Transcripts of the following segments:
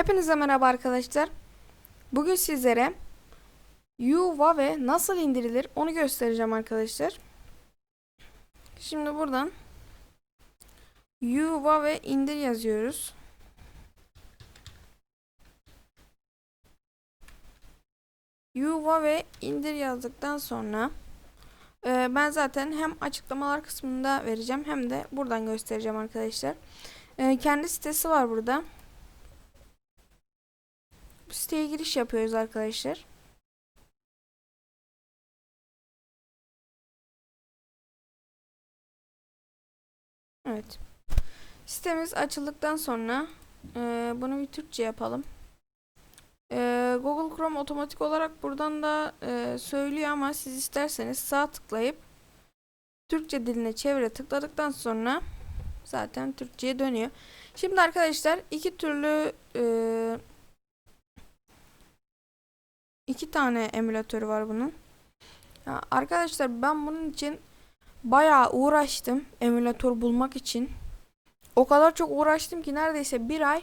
Hepinize merhaba arkadaşlar. Bugün sizlere Huawei nasıl indirilir onu göstereceğim arkadaşlar. Şimdi buradan Huawei indir yazıyoruz. Huawei indir yazdıktan sonra e, ben zaten hem açıklamalar kısmında vereceğim hem de buradan göstereceğim arkadaşlar. E, kendi sitesi var burada. Siteye giriş yapıyoruz arkadaşlar. Evet. Sitemiz açıldıktan sonra e, bunu bir Türkçe yapalım. E, Google Chrome otomatik olarak buradan da e, söylüyor ama siz isterseniz sağ tıklayıp Türkçe diline çevire tıkladıktan sonra zaten Türkçe'ye dönüyor. Şimdi arkadaşlar iki türlü e, iki tane emülatörü var bunun. Ya arkadaşlar ben bunun için bayağı uğraştım emülatör bulmak için. O kadar çok uğraştım ki neredeyse bir ay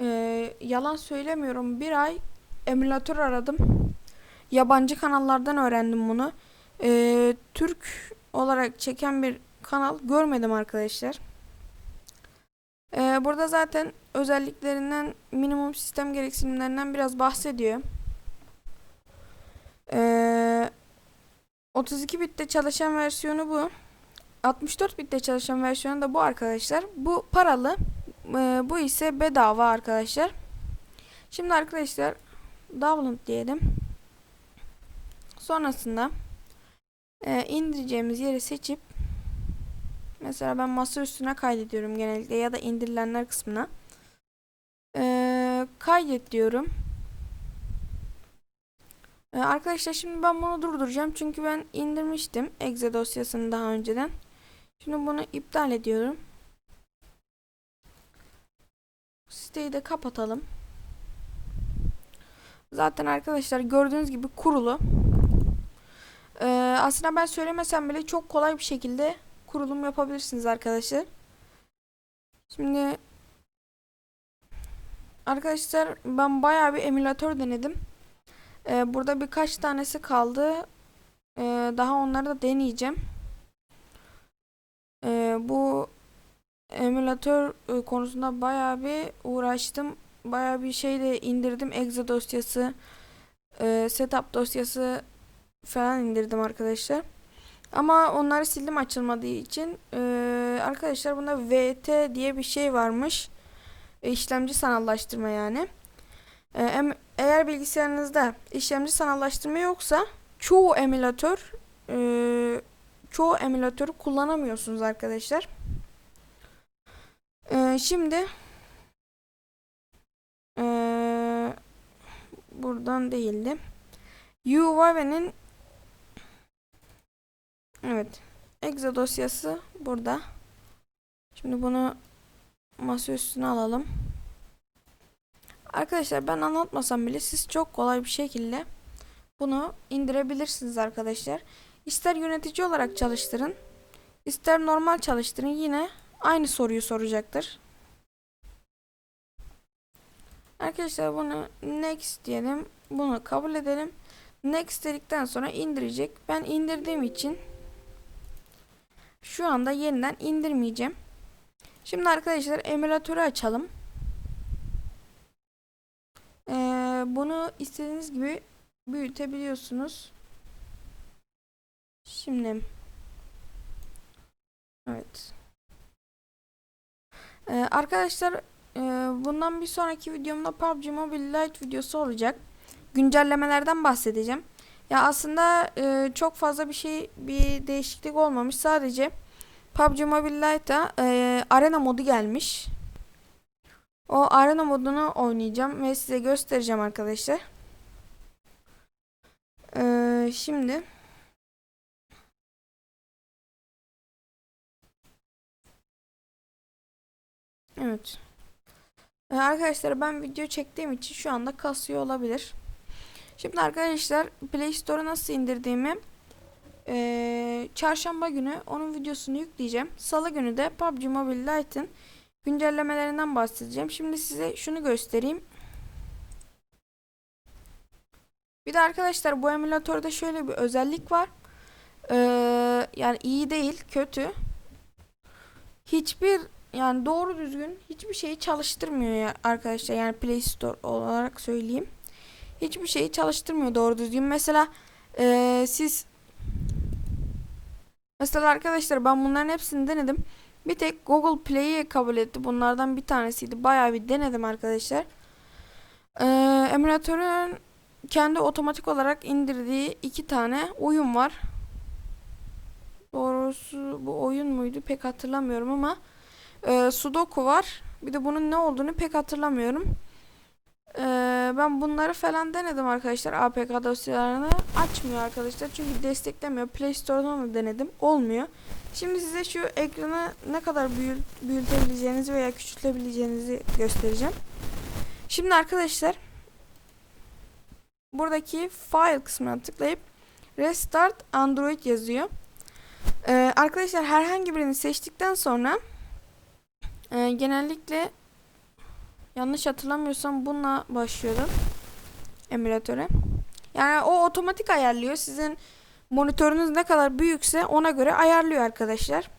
e, yalan söylemiyorum bir ay emülatör aradım. Yabancı kanallardan öğrendim bunu. E, Türk olarak çeken bir kanal görmedim arkadaşlar. E, burada zaten özelliklerinden minimum sistem gereksinimlerinden biraz bahsediyor. Ee, 32 bitte çalışan versiyonu bu. 64 bitte çalışan versiyonu da bu arkadaşlar. Bu paralı. Ee, bu ise bedava arkadaşlar. Şimdi arkadaşlar download diyelim. Sonrasında e, indireceğimiz yeri seçip mesela ben masa üstüne kaydediyorum genellikle ya da indirilenler kısmına. Ee, kaydet diyorum. Ee, arkadaşlar şimdi ben bunu durduracağım. Çünkü ben indirmiştim exe dosyasını daha önceden. Şimdi bunu iptal ediyorum. Siteyi de kapatalım. Zaten arkadaşlar gördüğünüz gibi kurulu. Ee, aslında ben söylemesem bile çok kolay bir şekilde kurulum yapabilirsiniz arkadaşlar. Şimdi arkadaşlar ben bayağı bir emülatör denedim. Ee, burada birkaç tanesi kaldı. Ee, daha onları da deneyeceğim. Ee, bu emülatör e, konusunda bayağı bir uğraştım. Bayağı bir şey de indirdim. Exe dosyası, e, setup dosyası falan indirdim arkadaşlar. Ama onları sildim açılmadığı için. Ee, arkadaşlar bunda VT diye bir şey varmış. E, işlemci sanallaştırma yani. Ee, eğer bilgisayarınızda işlemci sanallaştırma yoksa çoğu emülatör e, çoğu emülatörü kullanamıyorsunuz arkadaşlar. Ee, şimdi e, buradan değildi. Huawei'nin evet exe dosyası burada. Şimdi bunu masa üstüne alalım. Arkadaşlar ben anlatmasam bile siz çok kolay bir şekilde bunu indirebilirsiniz arkadaşlar. İster yönetici olarak çalıştırın, ister normal çalıştırın yine aynı soruyu soracaktır. Arkadaşlar bunu next diyelim. Bunu kabul edelim. Next dedikten sonra indirecek. Ben indirdiğim için şu anda yeniden indirmeyeceğim. Şimdi arkadaşlar emülatörü açalım. Ee, bunu istediğiniz gibi büyütebiliyorsunuz. Şimdi evet. Ee, arkadaşlar e, bundan bir sonraki videomda PUBG Mobile Lite videosu olacak. Güncellemelerden bahsedeceğim. Ya aslında e, çok fazla bir şey bir değişiklik olmamış. Sadece PUBG Mobile Lite'a e, arena modu gelmiş. O arena modunu oynayacağım ve size göstereceğim arkadaşlar. Ee, şimdi Evet. Ee, arkadaşlar ben video çektiğim için şu anda kasıyor olabilir. Şimdi arkadaşlar Play Store'a nasıl indirdiğimi ee, çarşamba günü onun videosunu yükleyeceğim. Salı günü de PUBG Mobile Lite'ın güncellemelerinden bahsedeceğim. Şimdi size şunu göstereyim. Bir de arkadaşlar bu emülatörde şöyle bir özellik var. Ee, yani iyi değil, kötü. Hiçbir yani doğru düzgün hiçbir şeyi çalıştırmıyor ya arkadaşlar. Yani Play Store olarak söyleyeyim. Hiçbir şeyi çalıştırmıyor doğru düzgün. Mesela ee, siz mesela arkadaşlar ben bunların hepsini denedim. Bir tek Google Play'i kabul etti. Bunlardan bir tanesiydi. Bayağı bir denedim arkadaşlar. Ee, emülatörün kendi otomatik olarak indirdiği iki tane oyun var. Doğrusu bu oyun muydu pek hatırlamıyorum ama e, Sudoku var. Bir de bunun ne olduğunu pek hatırlamıyorum. Ben bunları falan denedim arkadaşlar. APK dosyalarını açmıyor arkadaşlar. Çünkü desteklemiyor. Play Store'dan da denedim. Olmuyor. Şimdi size şu ekranı ne kadar büyült büyütebileceğinizi veya küçültebileceğinizi göstereceğim. Şimdi arkadaşlar buradaki file kısmına tıklayıp Restart Android yazıyor. Ee, arkadaşlar herhangi birini seçtikten sonra e, genellikle yanlış hatırlamıyorsam bununla başlıyorum emülatöre. Yani o otomatik ayarlıyor. Sizin monitörünüz ne kadar büyükse ona göre ayarlıyor arkadaşlar.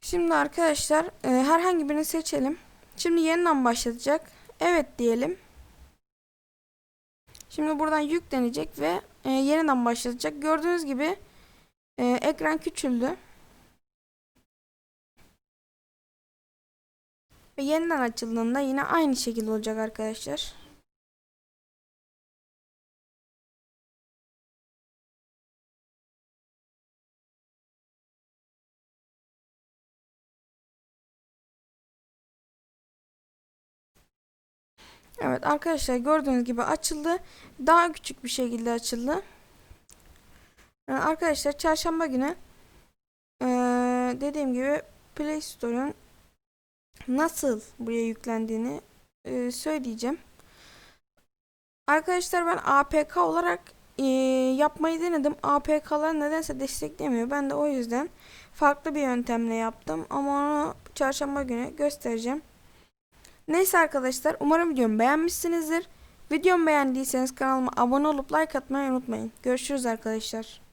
Şimdi arkadaşlar e, herhangi birini seçelim. Şimdi yeniden başlatacak. Evet diyelim. Şimdi buradan yüklenecek ve e, yeniden başlatacak. Gördüğünüz gibi e, ekran küçüldü. Ve yeniden açıldığında yine aynı şekilde olacak arkadaşlar. Evet arkadaşlar gördüğünüz gibi açıldı. Daha küçük bir şekilde açıldı. Yani arkadaşlar çarşamba günü ee, dediğim gibi Play Store'un nasıl buraya yüklendiğini ee, söyleyeceğim. Arkadaşlar ben APK olarak ee, yapmayı denedim. APK'lar nedense desteklemiyor. Ben de o yüzden farklı bir yöntemle yaptım. Ama onu çarşamba günü göstereceğim. Neyse arkadaşlar umarım videomu beğenmişsinizdir. Videomu beğendiyseniz kanalıma abone olup like atmayı unutmayın. Görüşürüz arkadaşlar.